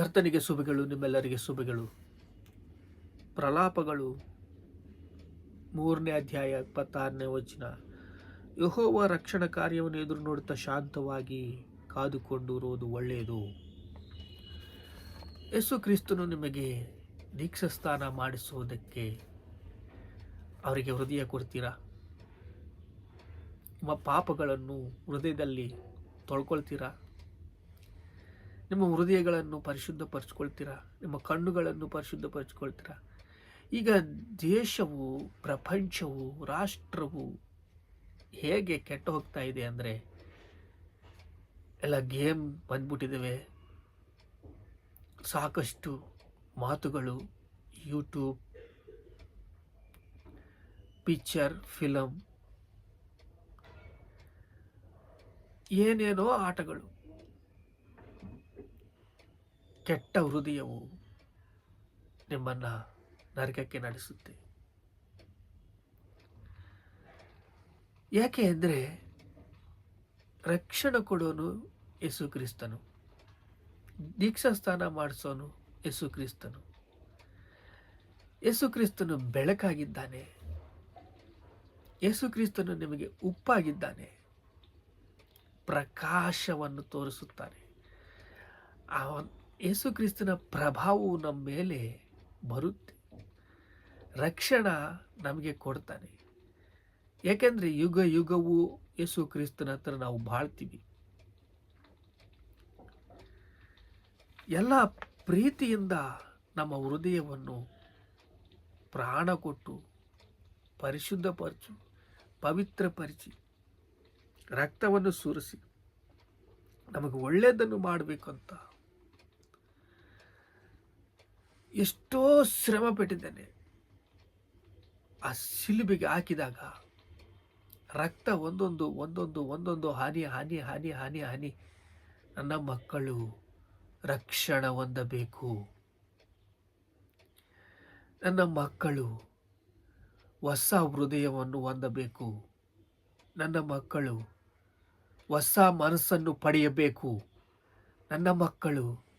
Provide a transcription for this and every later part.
ಕರ್ತನಿಗೆ ಶುಭಗಳು, ನಿಮ್ಮೆಲ್ಲರಿಗೆ ಶುಭಗಳು. ಪ್ರಲಾಪಗಳು. ಮೂರನೇ ಅಧ್ಯಾಯ ಇಪ್ಪತ್ತಾರನೇ ವಚನ. ಯಹೋವ ರಕ್ಷಣಾ ಕಾರ್ಯವನ್ನು ಎದುರು ನೋಡುತ್ತಾ ಶಾಂತವಾಗಿ ಕಾದುಕೊಂಡು ಇರುವುದು ಒಳ್ಳೆಯದು. ಯೇಸು ಕ್ರಿಸ್ತನು ನಿಮಗೆ ದೀಕ್ಷಾಸ್ನಾನ ಮಾಡಿಸುವುದಕ್ಕೆ ಅವರಿಗೆ ಹೃದಯ ಕೊಡ್ತೀರಾ? ನಿಮ್ಮ ಪಾಪಗಳನ್ನು ಹೃದಯದಲ್ಲಿ ತೊಳ್ಕೊಳ್ತೀರಾ? ನಿಮ್ಮ ಹೃದಯಗಳನ್ನು ಪರಿಶುದ್ಧಪರಿಸ್ಕೊಳ್ತೀರಾ ನಿಮ್ಮ ಕಣ್ಣುಗಳನ್ನು ಪರಿಶುದ್ಧಪರಿಸ್ಕೊಳ್ತೀರಾ ಈಗ ದೇಶವು, ಪ್ರಪಂಚವು, ರಾಷ್ಟ್ರವು ಹೇಗೆ ಕೆಟ್ಟು ಹೋಗ್ತಾ ಇದೆ ಅಂದರೆ, ಎಲ್ಲ ಗೇಮ್ ಬಂದ್ಬಿಟ್ಟಿದ್ದಾವೆ ಸಾಕಷ್ಟು ಮಾತುಗಳು, ಯೂಟ್ಯೂಬ್, ಪಿಕ್ಚರ್ ಫಿಲಮ್ ಏನೇನೋ ಆಟಗಳು. ಕೆಟ್ಟ ಹೃದಯವು ನಿಮ್ಮನ್ನು ನರಕಕ್ಕೆ ನಡೆಸುತ್ತೆ. ಯಾಕೆ ಅಂದರೆ ರಕ್ಷಣೆ ಕೊಡೋನು ಯೇಸು ಕ್ರಿಸ್ತನು. ದೀಕ್ಷಾಸ್ಥಾನ ಮಾಡಿಸೋನು ಯೇಸು ಕ್ರಿಸ್ತನು. ಯೇಸು ಕ್ರಿಸ್ತನು ಬೆಳಕಾಗಿದ್ದಾನೆ. ಯೇಸು ಕ್ರಿಸ್ತನು ನಿಮಗೆ ಉಪ್ಪಾಗಿದ್ದಾನೆ. ಪ್ರಕಾಶವನ್ನು ತೋರಿಸುತ್ತಾನೆ ಅವನ್ ಯೇಸು ಕ್ರಿಸ್ತನ ಪ್ರಭಾವವು ನಮ್ಮ ಮೇಲೆ ಬರುತ್ತೆ. ರಕ್ಷಣ ನಮಗೆ ಕೊಡ್ತಾನೆ. ಏಕೆಂದರೆ ಯುಗ ಯುಗವು ಯೇಸು ಕ್ರಿಸ್ತನ ಹತ್ರ ನಾವು ಬಾಳ್ತೀವಿ. ಎಲ್ಲ ಪ್ರೀತಿಯಿಂದ ನಮ್ಮ ಹೃದಯವನ್ನು ಪ್ರಾಣ ಕೊಟ್ಟು ಪವಿತ್ರ ಪರಿಚಿ ರಕ್ತವನ್ನು ಸುರಿಸಿ, ನಮಗೆ ಒಳ್ಳೆಯದನ್ನು ಮಾಡಬೇಕು ಅಂತ ಎಷ್ಟೋ ಶ್ರಮ ಪಟ್ಟಿದ್ದಾನೆ. ಆ ಶಿಲುಬೆಗೆ ಹಾಕಿದಾಗ ರಕ್ತ ಒಂದೊಂದು ಒಂದೊಂದು ಒಂದೊಂದು ಹಾನಿ ಹಾನಿ ಹಾನಿ ಹಾನಿ ಹಾನಿ. ನನ್ನ ಮಕ್ಕಳು ರಕ್ಷಣ ಹೊಂದಬೇಕು. ನನ್ನ ಮಕ್ಕಳು ಹೊಸ ಹೃದಯವನ್ನು ಹೊಂದಬೇಕು. ನನ್ನ ಮಕ್ಕಳು ಹೊಸ ಮನಸ್ಸನ್ನು ಪಡೆಯಬೇಕು. ನನ್ನ ಮಕ್ಕಳು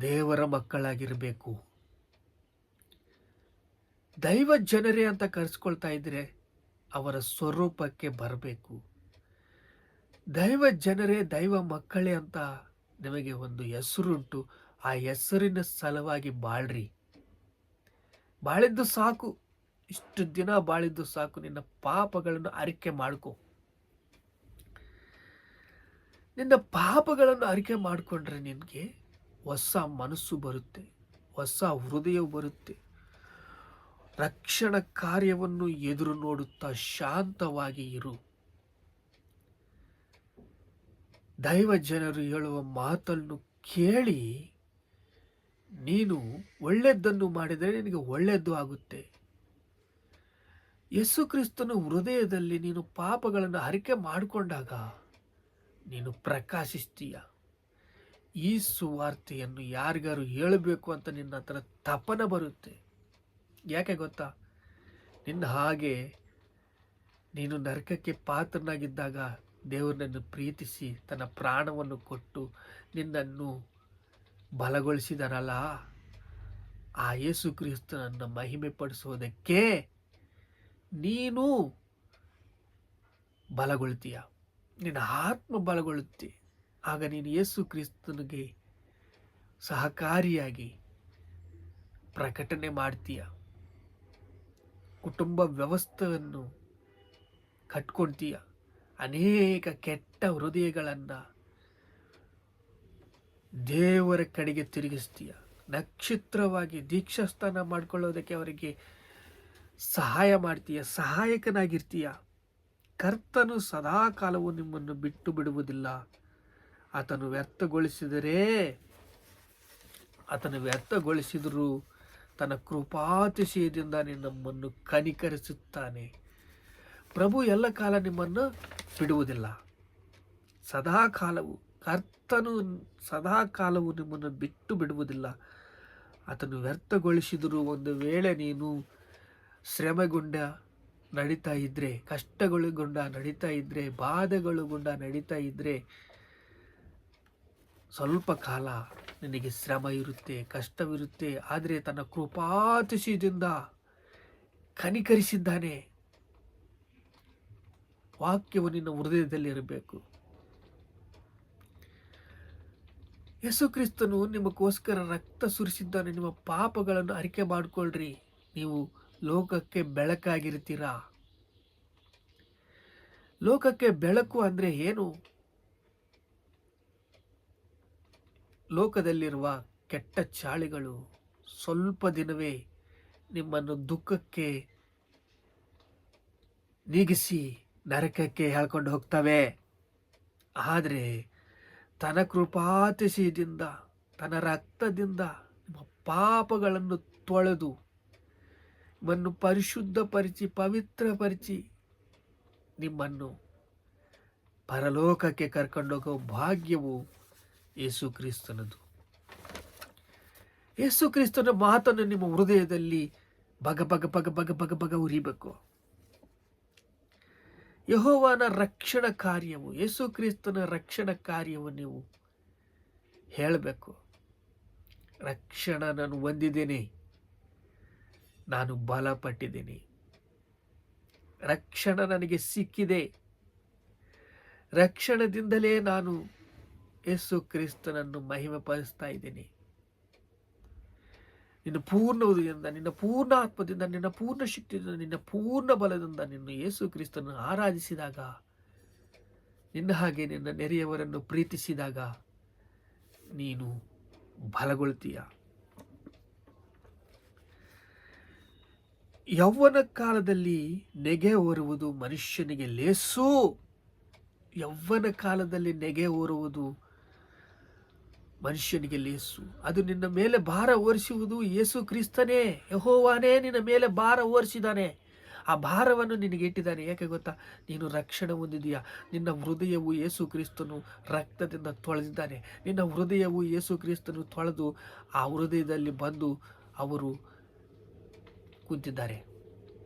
ದೇವರ ಮಕ್ಕಳಾಗಿರಬೇಕು. ದೈವ ಜನರೇ ಅಂತ ಕರೆಸ್ಕೊಳ್ತಾ ಇದ್ರೆ ಅವರ ಸ್ವರೂಪಕ್ಕೆ ಬರಬೇಕು. ದೈವ ಜನರೇ ದೈವ ಮಕ್ಕಳೇ ಅಂತ ನಿಮಗೆ ಒಂದು ಹೆಸರುಂಟು. ಆ ಹೆಸರಿನ ಸಲುವಾಗಿ ಬಾಳ್ರಿ. ಬಾಳಿದ್ದು ಸಾಕು. ಇಷ್ಟು ದಿನ ಬಾಳಿದ್ದು ಸಾಕು. ನಿನ್ನ ಪಾಪಗಳನ್ನು ಅರಿಕೆ ಮಾಡ್ಕೊ. ನಿನ್ನ ಪಾಪಗಳನ್ನು ಅರಿಕೆ ಮಾಡಿಕೊಂಡ್ರೆ ನಿನಗೆ ಹೊಸ ಮನಸ್ಸು ಬರುತ್ತೆ, ಹೊಸ ಹೃದಯ ಬರುತ್ತೆ. ರಕ್ಷಣ ಕಾರ್ಯವನ್ನು ಎದುರು ನೋಡುತ್ತಾ ಶಾಂತವಾಗಿ ಇರು. ದೈವ ಜನರು ಹೇಳುವ ಮಾತನ್ನು ಕೇಳಿ, ನೀನು ಒಳ್ಳೆಯದನ್ನು ಮಾಡಿದರೆ ನಿನಗೆ ಒಳ್ಳೆಯದು ಆಗುತ್ತೆ. ಯೇಸು ಕ್ರಿಸ್ತನ ಹೃದಯದಲ್ಲಿ ನೀನು ಪಾಪಗಳನ್ನು ಹರಿಕೆ ಮಾಡಿಕೊಂಡಾಗ ನೀನು ಪ್ರಕಾಶಿಸ್ತೀಯ. ಈ ಸುವಾರ್ತೆಯನ್ನು ಯಾರಿಗಾರು ಹೇಳಬೇಕು ಅಂತ ನಿನ್ನ ಹತ್ರ ತಪನ ಬರುತ್ತೆ. ಯಾಕೆ ಗೊತ್ತಾ? ನಿನ್ನ ಹಾಗೆ ನೀನು ನರಕಕ್ಕೆ ಪಾತ್ರನಾಗಿದ್ದಾಗ ದೇವರನ್ನು ಪ್ರೀತಿಸಿ ತನ್ನ ಪ್ರಾಣವನ್ನು ಕೊಟ್ಟು ನಿನ್ನನ್ನು ಬಲಗೊಳಿಸಿದನಲ್ಲ? ಆ ಯೇಸು ಕ್ರಿಸ್ತನನ್ನು ಮಹಿಮೆ ಪಡಿಸುವುದಕ್ಕೆ ನೀನು ಬಲಗೊಳ್ತೀಯ. ನಿನ್ನ ಆತ್ಮ ಬಲಗೊಳ್ಳುತ್ತೆ. ಆಗ ನೀನು ಯೇಸು ಕ್ರಿಸ್ತನಿಗೆ ಸಹಕಾರಿಯಾಗಿ ಪ್ರಕಟಣೆ ಮಾಡ್ತೀಯ. ಕುಟುಂಬ ವ್ಯವಸ್ಥೆಯನ್ನು ಕಟ್ಕೊಳ್ತೀಯ. ಅನೇಕ ಕೆಟ್ಟ ಹೃದಯಗಳನ್ನು ದೇವರ ಕಡೆಗೆ ತಿರುಗಿಸ್ತೀಯ. ನಕ್ಷತ್ರವಾಗಿ ದೀಕ್ಷಾಸ್ಥಾನ ಮಾಡ್ಕೊಳ್ಳೋದಕ್ಕೆ ಅವರಿಗೆ ಸಹಾಯ ಮಾಡ್ತೀಯ, ಸಹಾಯಕನಾಗಿರ್ತೀಯ. ಕರ್ತನು ಸದಾ ಕಾಲವು ನಿಮ್ಮನ್ನು ಬಿಟ್ಟು ಬಿಡುವುದಿಲ್ಲ. ಆತನು ವ್ಯರ್ಥಗೊಳಿಸಿದರೆ, ಆತನು ವ್ಯರ್ಥಗೊಳಿಸಿದರೂ ತನ್ನ ಕೃಪಾತಿಶಯದಿಂದ ನಮ್ಮನ್ನು ಕನಿಕರಿಸುತ್ತಾನೆ. ಪ್ರಭು ಎಲ್ಲ ಕಾಲ ನಿಮ್ಮನ್ನು ಬಿಡುವುದಿಲ್ಲ. ಸದಾ ಕಾಲವು, ಕರ್ತನು ಸದಾ ಕಾಲವು ನಿಮ್ಮನ್ನು ಬಿಟ್ಟು ಬಿಡುವುದಿಲ್ಲ. ಆತನು ವ್ಯರ್ಥಗೊಳಿಸಿದರೂ ಒಂದು ವೇಳೆ ನೀನು ಶ್ರಮಗೊಂಡ ನಡೀತಾ ಇದ್ದರೆ ಕಷ್ಟಗಳುಗೊಂಡ ನಡೀತಾ ಇದ್ದರೆ ಬಾಧೆಗಳುಗೊಂಡ ನಡೀತಾ ಇದ್ದರೆ ಸ್ವಲ್ಪ ಕಾಲ ನಿನಗೆ ಶ್ರಮ ಇರುತ್ತೆ, ಕಷ್ಟವಿರುತ್ತೆ, ಆದರೆ ತನ್ನ ಕೃಪಾತಿಶಯದಿಂದ ಕನಿಕರಿಸಿದ್ದಾನೆ. ವಾಕ್ಯವು ನಿನ್ನ ಹೃದಯದಲ್ಲಿ ಇರಬೇಕು. ಯೇಸು ಕ್ರಿಸ್ತನು ನಿಮಗೋಸ್ಕರ ರಕ್ತ ಸುರಿಸಿದ್ದಾನೆ, ನಿಮ್ಮ ಪಾಪಗಳನ್ನು ಅರಿಕೆ ಮಾಡಿಕೊಳ್ಳ್ರಿ ನೀವು ಲೋಕಕ್ಕೆ ಬೆಳಕಾಗಿರ್ತೀರಾ ಲೋಕಕ್ಕೆ ಬೆಳಕು ಅಂದರೆ ಏನು? ಲೋಕದಲ್ಲಿರುವ ಕೆಟ್ಟ ಚಾಳಿಗಳು ಸ್ವಲ್ಪ ದಿನವೇ ನಿಮ್ಮನ್ನು ದುಃಖಕ್ಕೆ ನೀಗಿಸಿ ನರಕಕ್ಕೆ ಹೇಳ್ಕೊಂಡು ಹೋಗ್ತವೆ. ಆದರೆ ತನ್ನ ಕೃಪಾತಿಶಯದಿಂದ, ತನ್ನ ರಕ್ತದಿಂದ ನಿಮ್ಮ ಪಾಪಗಳನ್ನು ತೊಳೆದು, ನಿಮ್ಮನ್ನು ಪವಿತ್ರ ಪರಿಚಿ, ನಿಮ್ಮನ್ನು ಪರಲೋಕಕ್ಕೆ ಕರ್ಕೊಂಡೋಗೋ ಭಾಗ್ಯವು ಯೇಸು ಕ್ರಿಸ್ತನದು. ಯೇಸು ಕ್ರಿಸ್ತನ ಮಾತನ್ನು ನಿಮ್ಮ ಹೃದಯದಲ್ಲಿ ಬಗ ಬಗ ಬಗ ಬಗ ಬಗ ಬಗ ಉರಿಬೇಕು. ಯಹೋವನ ರಕ್ಷಣ ಕಾರ್ಯವು, ಯೇಸು ಕ್ರಿಸ್ತನ ರಕ್ಷಣ ಕಾರ್ಯವು ನೀವು ಹೇಳಬೇಕು. ರಕ್ಷಣ ನಾನು ಹೊಂದಿದ್ದೇನೆ. ನಾನು ಬಲಪಟ್ಟಿದ್ದೀನಿ. ರಕ್ಷಣ ನನಗೆ ಸಿಕ್ಕಿದೆ. ರಕ್ಷಣದಿಂದಲೇ ನಾನು ಯೇಸು ಕ್ರಿಸ್ತನನ್ನು ಮಹಿಮೆ ಪಡಿಸ್ತಾ ಇದ್ದೀನಿ. ನಿನ್ನ ಪೂರ್ಣ ಉದಯದಿಂದ ನಿನ್ನ ಪೂರ್ಣ ಆತ್ಮದಿಂದ, ನಿನ್ನ ಪೂರ್ಣ ಶಕ್ತಿಯಿಂದ, ನಿನ್ನ ಪೂರ್ಣ ಬಲದಿಂದ ನಿನ್ನ ಯೇಸು ಕ್ರಿಸ್ತನನ್ನು ಆರಾಧಿಸಿದಾಗ, ನಿನ್ನ ಹಾಗೆ ನಿನ್ನ ನೆರೆಯವರನ್ನು ಪ್ರೀತಿಸಿದಾಗ ನೀನು ಬಲಗೊಳ್ತೀಯ. ಯೌವನ ಕಾಲದಲ್ಲಿ ನೆಗೆ ಓರುವುದು ಮನುಷ್ಯನಿಗೆ ಲೇಸು. ಯೌವನ ಕಾಲದಲ್ಲಿ ನೆಗೆ ಹೊರುವುದು ಮನುಷ್ಯನಿಗೆ ಲೇಸು. ಅದು ನಿನ್ನ ಮೇಲೆ ಭಾರ ಓರಿಸುವುದು ಯೇಸು ಕ್ರಿಸ್ತನೇ. ಯಹೋವಾನೇ ನಿನ್ನ ಮೇಲೆ ಭಾರ ಓರಿಸಿದಾನೆ ಆ ಭಾರವನ್ನು ನಿನಗೆ ಇಟ್ಟಿದ್ದಾನೆ. ಯಾಕೆ ಗೊತ್ತಾ? ನೀನು ರಕ್ಷಣೆ ಹೊಂದಿದೀಯಾ? ನಿನ್ನ ಹೃದಯವು ಯೇಸು ಕ್ರಿಸ್ತನು ರಕ್ತದಿಂದ ತೊಳೆದಿದ್ದಾನೆ. ನಿನ್ನ ಹೃದಯವು ಯೇಸು ಕ್ರಿಸ್ತನು ತೊಳೆದು ಆ ಹೃದಯದಲ್ಲಿ ಬಂದು ಅವರು ಕೂತಿದ್ದಾರೆ.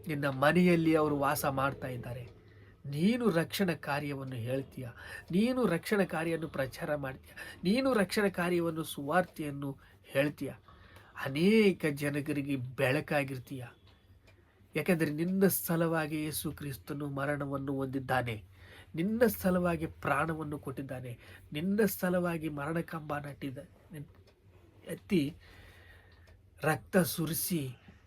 ನಿನ್ನ ಮನೆಯಲ್ಲಿ ಅವರು ವಾಸ ಮಾಡ್ತಾ ಇದ್ದಾರೆ. ನೀನು ರಕ್ಷಣಾ ಕಾರ್ಯವನ್ನು ಹೇಳ್ತೀಯ? ನೀನು ರಕ್ಷಣಾ ಕಾರ್ಯವನ್ನು ಪ್ರಚಾರ ಮಾಡ್ತೀಯ? ನೀನು ರಕ್ಷಣಾ ಕಾರ್ಯವನ್ನು ಸುವಾರ್ತೆಯನ್ನು ಹೇಳ್ತೀಯ? ಅನೇಕ ಜನಗರಿಗೆ ಬೆಳಕಾಗಿರ್ತೀಯ. ಯಾಕೆಂದರೆ ನಿನ್ನ ಸಲುವಾಗಿ ಯೇಸು ಕ್ರಿಸ್ತನು ಮರಣವನ್ನು ಹೊಂದಿದ್ದಾನೆ. ನಿನ್ನ ಸಲುವಾಗಿ ಪ್ರಾಣವನ್ನು ಕೊಟ್ಟಿದ್ದಾನೆ. ನಿನ್ನ ಸಲುವಾಗಿ ಮರಣ ಕಂಬ ನಟ್ಟಿದ್ದ ಎತ್ತಿ ರಕ್ತ ಸುರಿಸಿ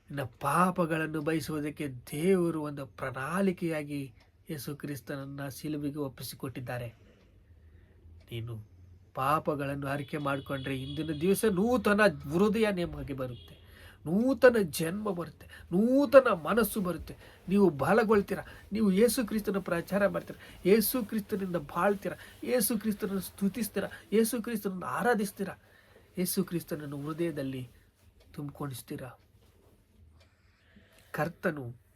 ನಿನ್ನ ಪಾಪಗಳನ್ನು ಬಯಸುವುದಕ್ಕೆ ದೇವರು ಒಂದು ಪ್ರಣಾಳಿಕೆಯಾಗಿ ಯೇಸು ಕ್ರಿಸ್ತನನ್ನು ಸಿಲುಬಿಗೆ ಒಪ್ಪಿಸಿಕೊಟ್ಟಿದ್ದಾರೆ. ನೀನು ಪಾಪಗಳನ್ನು ಅರಿಕೆ ಮಾಡಿಕೊಂಡ್ರೆ ಇಂದಿನ ದಿವಸ ನೂತನ ಹೃದಯ ನಿಮಗೆ ಬರುತ್ತೆ. ನೂತನ ಜನ್ಮ ಬರುತ್ತೆ. ನೂತನ ಮನಸ್ಸು ಬರುತ್ತೆ. ನೀವು ಬಲಗೊಳ್ತೀರ? ನೀವು ಯೇಸು ಕ್ರಿಸ್ತನ ಪ್ರಚಾರ ಮಾಡ್ತೀರ? ಯೇಸು ಕ್ರಿಸ್ತನಿಂದ ಬಾಳ್ತೀರ? ಯೇಸು ಕ್ರಿಸ್ತನನ್ನು ಸ್ತುತಿಸ್ತೀರ? ಯೇಸು ಕ್ರಿಸ್ತನನ್ನು ಆರಾಧಿಸ್ತೀರ? ಯೇಸು ಕ್ರಿಸ್ತನನ್ನು ಹೃದಯದಲ್ಲಿ ತುಂಬಿಕೊಂಡಿಸ್ತೀರ? ಕರ್ತನು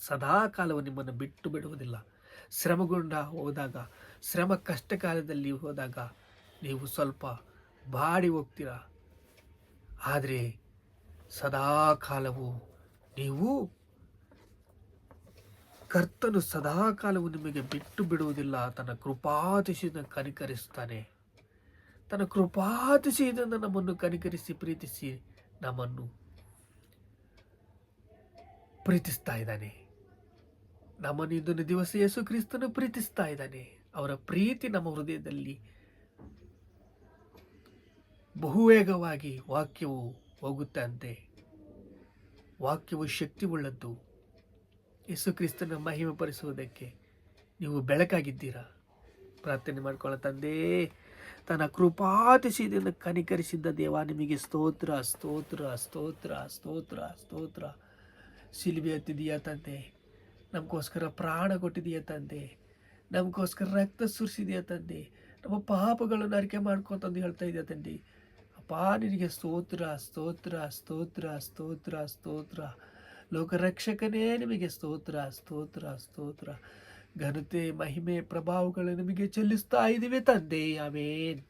ಸದಾ ಕಾಲವು ನಿಮ್ಮನ್ನು ಬಿಟ್ಟು ಬಿಡುವುದಿಲ್ಲ. ಶ್ರಮಗೊಂಡ ಹೋದಾಗ, ಶ್ರಮ ಕಷ್ಟ ಕಾಲದಲ್ಲಿ ಹೋದಾಗ ನೀವು ಸ್ವಲ್ಪ ಬಾಡಿ ಹೋಗ್ತೀರ? ಆದರೆ ಸದಾ ಕಾಲವು ನೀವು ಕರ್ತನು ಸದಾ ಕಾಲವು ನಿಮಗೆ ಬಿಟ್ಟು ಬಿಡುವುದಿಲ್ಲ. ತನ್ನ ಕೃಪಾತಿಶಯದಿಂದ ಕನಿಕರಿಸ್ತಾನೆ ತನ್ನ ಕೃಪಾತಿಶಯದಿಂದ ನಮ್ಮನ್ನು ಕನಿಕರಿಸಿ ಪ್ರೀತಿಸಿ ನಮ್ಮನ್ನು ಪ್ರೀತಿಸ್ತಾ ಇದ್ದಾನೆ. ನಮ್ಮನ್ನು ಇಂದಿನ ದಿವಸ ಯೇಸು ಕ್ರಿಸ್ತನು ಪ್ರೀತಿಸ್ತಾ ಇದ್ದಾನೆ. ಅವರ ಪ್ರೀತಿ ನಮ್ಮ ಹೃದಯದಲ್ಲಿ ಬಹುವೇಗವಾಗಿ ವಾಕ್ಯವು ಹೋಗುತ್ತಂತೆ. ವಾಕ್ಯವು ಶಕ್ತಿ ಉಳ್ಳದ್ದು ಯೇಸು ಕ್ರಿಸ್ತನ ಮಹಿಮೆ ಪಡಿಸುವುದಕ್ಕೆ ನೀವು ಬೆಳಕಾಗಿದ್ದೀರಾ? ಪ್ರಾರ್ಥನೆ ಮಾಡ್ಕೊಳ್ಳೋ ತಂದೆ, ತನ್ನ ಕೃಪಾತಿಸಿದನ್ನು ಕನಿಕರಿಸಿದ್ದ ದೇವ, ನಿಮಗೆ ಸ್ತೋತ್ರ ಸ್ತೋತ್ರ ಸ್ತೋತ್ರ ಸ್ತೋತ್ರ ಸ್ತೋತ್ರ. ಸಿಲ್ಬಿ ಹತ್ತಿದೆಯಾ ತಂದೆ ನಮಗೋಸ್ಕರ ಪ್ರಾಣ ಕೊಟ್ಟಿದೀಯ ತಂದೆ. ನಮಗೋಸ್ಕರ ರಕ್ತ ಸುರಿಸಿದೆಯಾ ತಂದೆ. ನಮ್ಮ ಪಾಪಗಳನ್ನು ಅರಿಕೆ ಮಾಡ್ಕೊತಂದು ಹೇಳ್ತಾ ಇದೆಯಾ ತಂದೆ. ಅಪ್ಪ, ನಿನಗೆ ಸ್ತೋತ್ರ ಸ್ತೋತ್ರ ಸ್ತೋತ್ರ ಸ್ತೋತ್ರ ಸ್ತೋತ್ರ. ಲೋಕರಕ್ಷಕನೇ ನಿಮಗೆ ಸ್ತೋತ್ರ ಸ್ತೋತ್ರ ಸ್ತೋತ್ರ. ಘನತೆ, ಮಹಿಮೆ, ಪ್ರಭಾವಗಳು ನಿಮಗೆ ಚೆಲ್ಲಿಸ್ತಾ ಇದ್ದೀವಿ ತಂದೆ. ಆಮೇನ್.